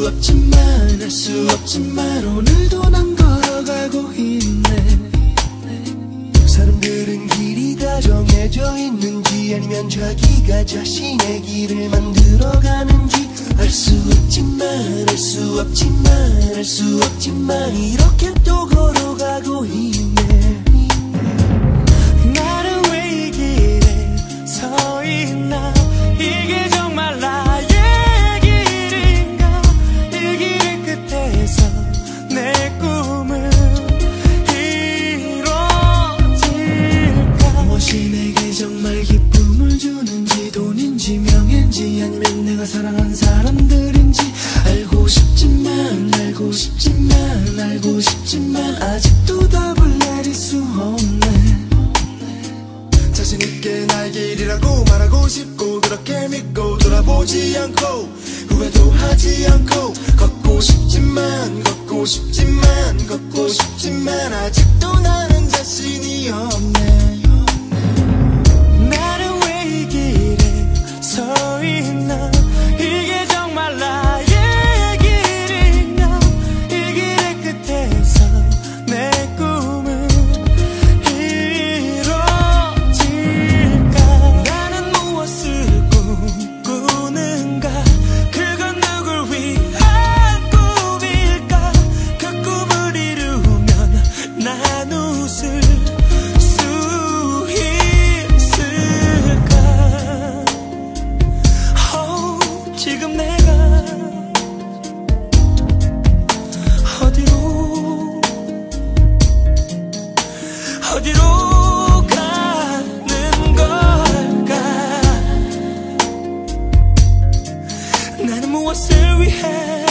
수 없지만 알수 없지만 오늘도 난 걸어가고 있네. 사람들은 길이 다 정해져 있는지 아니면 자기가 자신의 길을 만들어가는지 알 수 없지만 알 수 없지만 알 수 없지만 이렇게 또 걸어가고 있네 돈인지 명예인지 아니면 내가 사랑한 사람들인지 알고 싶지만 알고 싶지만 알고 싶지만 아직도 답을 내릴 수 없네. 자신있게 나의 길이라고 말하고 싶고 그렇게 믿고 돌아보지 않고 후회도 하지 않고 걷고 싶지만 걷고 싶지만 걷고 싶지만 아직 나는 무엇을 위해